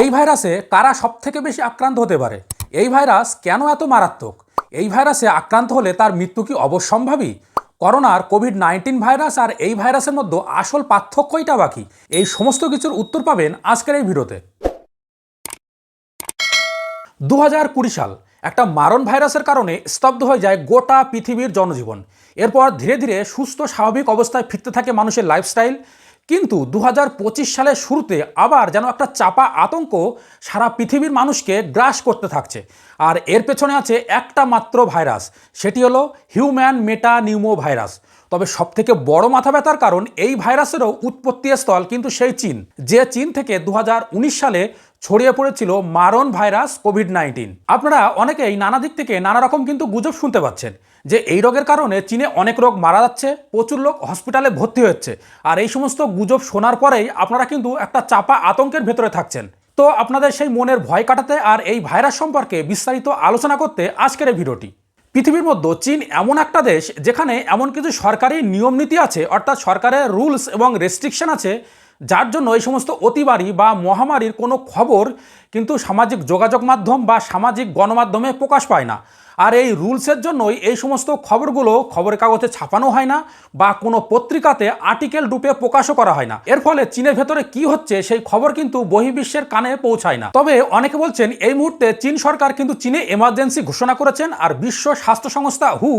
এই ভাইরাসে কারা সব থেকে বেশি আক্রান্ত হতে পারে? এই ভাইরাস কেন এত মারাত্মক? এই ভাইরাসে আক্রান্ত হলে তার মৃত্যু কি অবশ্যম্ভাবী? করোনার কোভিড নাইন্টিন ভাইরাস আর এই ভাইরাসের মধ্যে আসল পার্থক্যইটা বাকি এই সমস্ত কিছুর উত্তর পাবেন আজকের এই ভিডিওতে। দু হাজার কুড়ি সাল একটা মারণ ভাইরাসের কারণে স্তব্ধ হয়ে যায় গোটা পৃথিবীর জনজীবন। এরপর ধীরে ধীরে সুস্থ, স্বাভাবিক অবস্থায় ফিরতে থাকে মানুষের লাইফস্টাইল কিন্তু দু হাজার পঁচিশ সালের শুরুতে আবার যেন একটা চাপা আতঙ্ক সারা পৃথিবীর মানুষকে গ্রাস করতে থাকছে। আর এর পেছনে আছে একটা মাত্র ভাইরাস, সেটি হলো হিউম্যান মেটা নিউমো ভাইরাস তবে সবথেকে বড় মাথা ব্যথার কারণ এই ভাইরাসেরও উৎপত্তি স্থল কিন্তু সেই চীন, যে চীন থেকে দু হাজার উনিশ সালে ছড়িয়ে পড়েছিল মারণ ভাইরাস কোভিড নাইন্টিন। আপনারা অনেকেই নানা দিক থেকে নানা রকম কিন্তু গুজব শুনতে পাচ্ছেন। যে এই রোগের কারণে চীনে অনেক রোগ মারা যাচ্ছে, প্রচুর লোক হসপিটালে ভর্তি হচ্ছে। আর এই সমস্ত গুজব শোনার পরেই আপনারা কিন্তু একটা চাপা আতঙ্কের ভেতরে থাকছেন। তো আপনাদের সেই মনের ভয় কাটাতে আর এই ভাইরাস সম্পর্কে বিস্তারিত আলোচনা করতে আজকের এই ভিডিওটি। পৃথিবীর মধ্যে চীন এমন একটা দেশ যেখানে এমন কিছু সরকারি নিয়ম নীতি আছে, অর্থাৎ সরকারের রুলস এবং রেস্ট্রিকশন আছে, যার জন্য এই সমস্ত অতিবারী বা মহামারীর কোনো খবর কিন্তু সামাজিক যোগাযোগ মাধ্যম বা সামাজিক গণমাধ্যমে প্রকাশ পায় না। আর এই রুলসের জন্যই এই সমস্ত খবরগুলো খবরের কাগজে ছাপানো হয় না বা কোনো পত্রিকাতে আর্টিকেল রূপে প্রকাশও করা হয় না। এর ফলে চীনের ভেতরে কি হচ্ছে সেই খবর কিন্তু বহির্বিশ্বের কানে পৌঁছায় না। তবে অনেকে বলছেন এই মুহূর্তে চীন সরকার কিন্তু চীনে এমার্জেন্সি ঘোষণা করেছেন আর বিশ্ব স্বাস্থ্য সংস্থা হু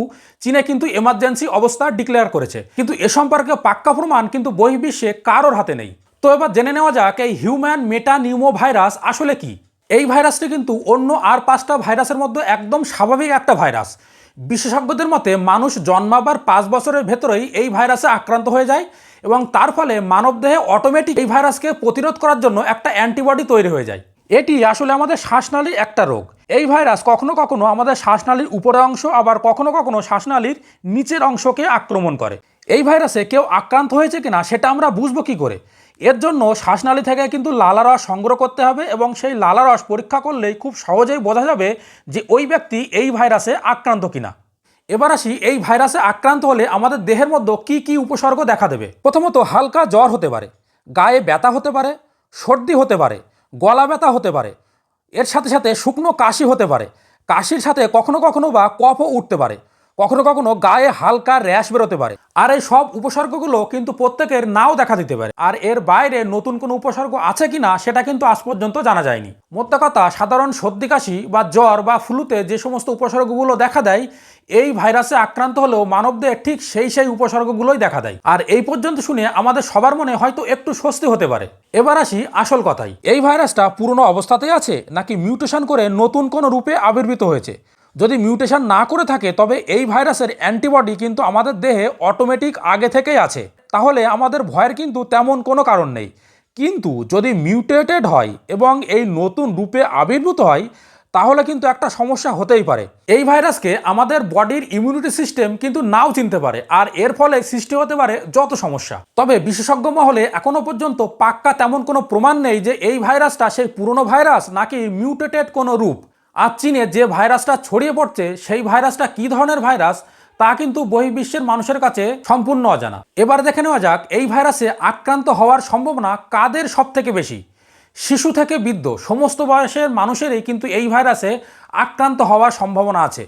চীনে কিন্তু এমার্জেন্সি অবস্থা ডিক্লেয়ার করেছে। কিন্তু এ সম্পর্কে পাক্কা প্রমাণ কিন্তু বহির্বিশ্বে কারোর হাতে নেই। তো এবার জেনে নেওয়া যাক এই হিউম্যান মেটা নিউমো ভাইরাস আসলে কি? এই ভাইরাসটি কিন্তু অন্য আর পাঁচটা ভাইরাসের মধ্যে একদম স্বাভাবিক একটা ভাইরাস। বিশেষজ্ঞদের মতে মানুষ জন্মাবার পাঁচ বছরের ভেতরেই এই ভাইরাসে আক্রান্ত হয়ে যায় এবং তার ফলে মানবদেহে অটোমেটিক এই ভাইরাসকে প্রতিরোধ করার জন্য একটা অ্যান্টিবডি তৈরি হয়ে যায়। এটি আসলে আমাদের শ্বাসনালীর একটা রোগ। এই ভাইরাস কখনো কখনো আমাদের শ্বাসনালীর উপরের অংশ, আবার কখনো কখনো শ্বাসনালীর নিচের অংশকে আক্রমণ করে। এই ভাইরাসে কেউ আক্রান্ত হয়েছে কিনা সেটা আমরা বুঝব কী করে? এর জন্য শ্বাসনালী থেকে কিন্তু লালা রস সংগ্রহ করতে হবে এবং সেই লালা রস পরীক্ষা করলেই খুব সহজেই বোঝা যাবে যে ওই ব্যক্তি এই ভাইরাসে আক্রান্ত কিনা। এবার আসি এই ভাইরাসে আক্রান্ত হলে আমাদের দেহের মধ্যে কি কি উপসর্গ দেখা দেবে? প্রথমত হালকা জ্বর হতে পারে, গায়ে ব্যথা হতে পারে, সর্দি হতে পারে, গলা ব্যথা হতে পারে, এর সাথে সাথে শুকনো কাশি হতে পারে, কাশির সাথে কখনো কখনো বা কফও উঠতে পারে। কখনো কখনো গায়ে হালকা র্যাশ বেরোতে পারে। আর এই সব উপসর্গগুলো কিন্তু প্রত্যেকের নাও দেখা দিতে পারে। আর এর বাইরে নতুন কোনো উপসর্গ আছে কি না, সেটা কিন্তু আজ পর্যন্ত জানা যায়নি। মোদ্দা কথা, সাধারণ সর্দি কাশি বা জ্বর বা ফ্লুতে যে সমস্ত উপসর্গগুলো দেখা দেয়, এই ভাইরাসে আক্রান্ত হলেও মানবদের ঠিক সেই সেই উপসর্গগুলোই দেখা দেয়। আর এই পর্যন্ত শুনে আমাদের সবার মনে হয়তো একটু স্বস্তি হতে পারে। এবার আসি আসল কথাই এই ভাইরাসটা পুরনো অবস্থাতেই আছে, নাকি মিউটেশন করে নতুন কোনো রূপে আবির্ভূত হয়েছে? যদি মিউটেশন না করে থাকে, তবে এই ভাইরাসের অ্যান্টিবডি কিন্তু আমাদের দেহে অটোমেটিক আগে থেকেই আছে। তাহলে আমাদের ভয়ের কিন্তু তেমন কোনো কারণ নেই। কিন্তু যদি মিউটেটেড হয় এবং এই নতুন রূপে আবির্ভূত হয়, তাহলে কিন্তু একটা সমস্যা হতেই পারে। এই ভাইরাসকে আমাদের বডির ইমিউনিটি সিস্টেম কিন্তু নাও চিনতে পারে, আর এর ফলে সৃষ্টি হতে পারে যত সমস্যা। তবে বিশেষজ্ঞ মহলে এখনও পর্যন্ত পাক্কা তেমন কোনো প্রমাণ নেই যে এই ভাইরাসটা সেই পুরনো ভাইরাস নাকি মিউটেটেড কোনো রূপ। আর চীনে যে ভাইরাসটা ছড়িয়ে পড়ছে, সেই ভাইরাসটা কী ধরনের ভাইরাস, তা কিন্তু বহির্বিশ্বের মানুষের কাছে সম্পূর্ণ অজানা। এবার দেখে নেওয়া যাক, এই ভাইরাসে আক্রান্ত হওয়ার সম্ভাবনা কাদের সব থেকে বেশি? শিশু থেকে বৃদ্ধ, সমস্ত বয়সের মানুষেরই কিন্তু এই ভাইরাসে আক্রান্ত হওয়ার সম্ভাবনা আছে।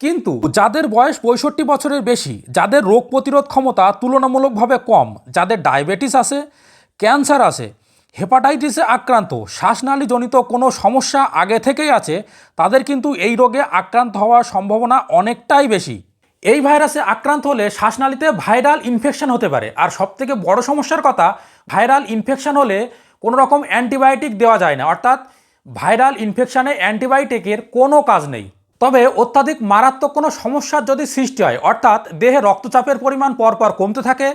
কিন্তু যাদের বয়স পঁয়ষট্টি বছরের বেশি, যাদের রোগ প্রতিরোধ ক্ষমতা তুলনামূলকভাবে কম, যাদের ডায়াবেটিস আছে, ক্যান্সার আছে হেপাটাইটিসে আক্রান্ত, শ্বাসনালীজনিত কোনো সমস্যা আগে থেকেই আছে, তাদের কিন্তু এই রোগে আক্রান্ত হওয়ার সম্ভাবনা অনেকটাই বেশি। এই ভাইরাসে আক্রান্ত হলে শ্বাসনালীতে ভাইরাল ইনফেকশন হতে পারে। আর সবথেকে বড় সমস্যার কথা, ভাইরাল ইনফেকশন হলে কোনো রকম অ্যান্টিবায়োটিক দেওয়া যায় না। অর্থাৎ ভাইরাল ইনফেকশনে অ্যান্টিবায়োটিকের কোনো কাজ নেই। তবে অত্যাধিক মারাত্মক কোনো সমস্যার যদি সৃষ্টি হয়, অর্থাৎ দেহে রক্তচাপের পরিমাণ পরপর কমতে থাকে,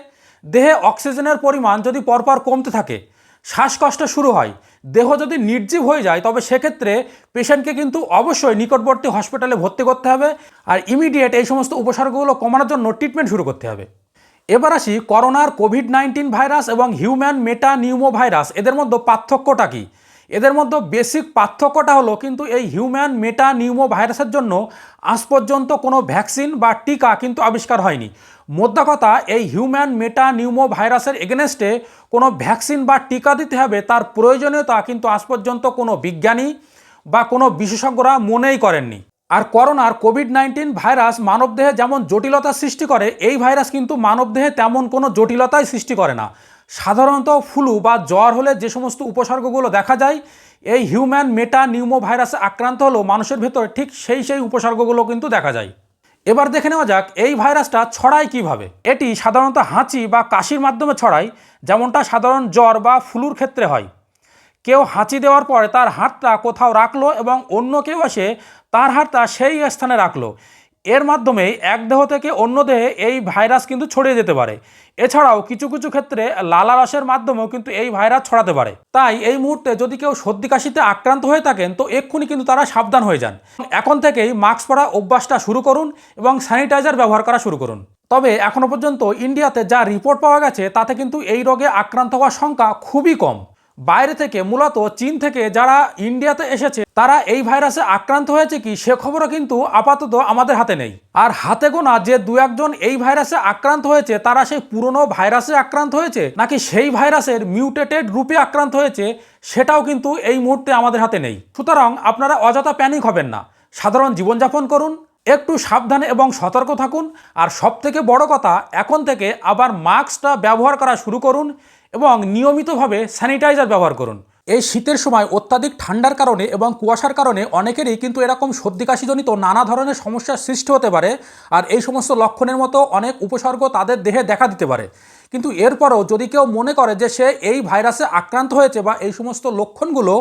দেহে অক্সিজেনের পরিমাণ যদি পরপর কমতে থাকে শ্বাসকষ্ট শুরু হয়। দেহ যদি নির্জীব হয়ে যায়, তবে সেক্ষেত্রে পেশেন্টকে কিন্তু অবশ্যই নিকটবর্তী হসপিটালে ভর্তি করতে হবে আর ইমিডিয়েট এই সমস্ত উপসর্গগুলো কমানোর জন্য ট্রিটমেন্ট শুরু করতে হবে। এবার আসি করোনার কোভিড নাইন্টিন ভাইরাস এবং হিউম্যান মেটা নিউমো ভাইরাস এদের মধ্যে পার্থক্যটা কী? এদের মধ্যে বেসিক পার্থক্যটা হলো কিন্তু এই হিউম্যান মেটা নিউমো ভাইরাসের জন্য আজ পর্যন্ত কোনো ভ্যাকসিন বা টিকা কিন্তু আবিষ্কার হয়নি। মোদ্দা কথা এই হিউম্যান মেটা নিউমো ভাইরাসের এগেনস্টে কোনো ভ্যাকসিন বা টিকা দিতে হবে তার প্রয়োজনীয়তা কিন্তু আজ পর্যন্ত কোনো বিজ্ঞানী বা কোনো বিশেষজ্ঞরা মনেই করেননি। আর করোনার কোভিড নাইন্টিন ভাইরাস মানবদেহে যেমন জটিলতা সৃষ্টি করে, এই ভাইরাস কিন্তু মানবদেহে তেমন কোনো জটিলতাই সৃষ্টি করে না। সাধারণত ফ্লু বা জ্বর হলে যে সমস্ত উপসর্গগুলো দেখা যায়, এই হিউম্যান মেটা নিউমো ভাইরাসে আক্রান্ত হলেও মানুষের ভেতরে ঠিক সেই সেই উপসর্গগুলো কিন্তু দেখা যায়। এবার দেখে নেওয়া যাক এই ভাইরাসটা ছড়ায় কীভাবে। এটি সাধারণত হাঁচি বা কাশির মাধ্যমে ছড়ায়, যেমনটা সাধারণ জ্বর বা ফ্লুর ক্ষেত্রে হয়। কেউ হাঁচি দেওয়ার পরে তার হাতটা কোথাও রাখল এবং অন্য কেউ এসে তার হাতটা সেই স্থানে রাখল। এর মাধ্যমে এক দেহ থেকে অন্য দেহে এই ভাইরাস কিন্তু ছড়িয়ে যেতে পারে। এছাড়াও কিছু কিছু ক্ষেত্রে লালারসের মাধ্যমেও কিন্তু এই ভাইরাস ছড়াতে পারে। তাই এই মুহূর্তে যদি কেউ সর্দি কাশিতে আক্রান্ত হয়ে থাকেন, তো এক্ষুনি কিন্তু তারা সাবধান হয়ে যান। এখন থেকেই মাস্ক পরা অভ্যাসটা শুরু করুন এবং স্যানিটাইজার ব্যবহার করা শুরু করুন। তবে এখনও পর্যন্ত ইন্ডিয়াতে যা রিপোর্ট পাওয়া গেছে, তাতে কিন্তু এই রোগে আক্রান্ত হওয়ার সংখ্যা খুবই কম। বাইরে থেকে, মূলত চীন থেকে যারা ইন্ডিয়াতে এসেছে, তারা এই ভাইরাসে আক্রান্ত হয়েছে কি, সে খবরও কিন্তু আপাতত আমাদের হাতে নেই। আর হাতে গোনা যে দু একজন এই ভাইরাসে আক্রান্ত হয়েছে, তারা সেই পুরনো ভাইরাসে আক্রান্ত হয়েছে, নাকি সেই ভাইরাসের মিউটেটেড রূপে আক্রান্ত হয়েছে, সেটাও কিন্তু এই মুহূর্তে আমাদের হাতে নেই। সুতরাং আপনারা অযথা প্যানিক হবেন না। সাধারণ জীবনযাপন করুন, একটু সাবধানে এবং সতর্ক থাকুন, আর সব থেকে বড় কথা, এখন থেকে আবার মাস্কটা ব্যবহার করা শুরু করুন এবং নিয়মিতভাবে স্যানিটাইজার ব্যবহার করুন। এই শীতের সময় অত্যাধিক ঠান্ডার কারণে এবং কুয়াশার কারণে অনেকেরই কিন্তু এরকম সর্দি কাশিজনিত নানা ধরনের সমস্যার সৃষ্টি হতে পারে আর এই সমস্ত লক্ষণের মতো অনেক উপসর্গ তাদের দেহে দেখা দিতে পারে। কিন্তু এরপরও যদি কেউ মনে করে যে সে এই ভাইরাসে আক্রান্ত হয়েছে বা এই সমস্ত লক্ষণগুলো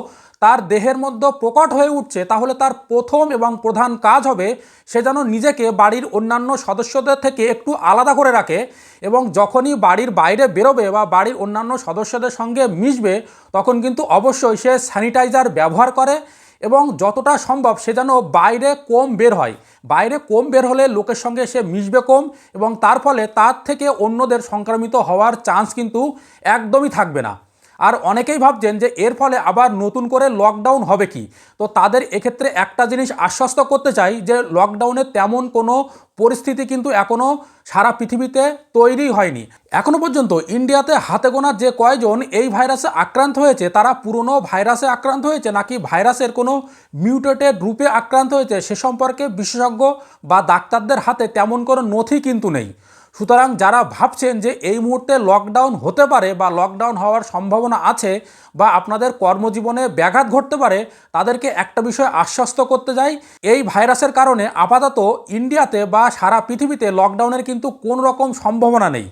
তার দেহের মধ্যে প্রকট হয়ে উঠছে, তাহলে তার প্রথম এবং প্রধান কাজ হবে সে যেন নিজেকে বাড়ির অন্যান্য সদস্যদের থেকে একটু আলাদা করে রাখে এবং যখনই বাড়ির বাইরে বেরোবে বা বাড়ির অন্যান্য সদস্যদের সঙ্গে মিশবে, তখন কিন্তু অবশ্যই সে স্যানিটাইজার ব্যবহার করে এবং যতটা সম্ভব সে যেন বাইরে কম বের হয়। বাইরে কম বের হলে লোকের সঙ্গে সে মিশবে কম এবং তার ফলে তার থেকে অন্যদের সংক্রামিত হওয়ার চান্স কিন্তু একদমই থাকবে না। আর অনেকেই ভাবছেন যে এর ফলে আবার নতুন করে লকডাউন হবে কি? তো তাদের এক্ষেত্রে একটা জিনিস আশ্বস্ত করতে চাই যে লকডাউনে তেমন কোনো পরিস্থিতি কিন্তু এখনও সারা পৃথিবীতে তৈরি হয়নি। এখনও পর্যন্ত ইন্ডিয়াতে হাতে গোনা যে কয়জন এই ভাইরাসে আক্রান্ত হয়েছে, তারা পুরনো ভাইরাসে আক্রান্ত হয়েছে নাকি ভাইরাসের কোনো মিউটেটেড রূপে আক্রান্ত হয়েছে সে সম্পর্কে বিশেষজ্ঞ বা ডাক্তারদের হাতে তেমন কোনো নথি কিন্তু নেই। সুতরাং যারা ভাবছেন যে এই মুহূর্তে লকডাউন হতে পারে বা লকডাউন হওয়ার সম্ভাবনা আছে বা আপনাদের কর্মজীবনে ব্যাঘাত ঘটতে পারে, তাদেরকে একটা বিষয় আশ্বস্ত করতে যাই। এই ভাইরাসের কারণে আপাতত ইন্ডিয়াতে বা সারা পৃথিবীতে লকডাউনের কিন্তু কোনো রকম সম্ভাবনা নেই।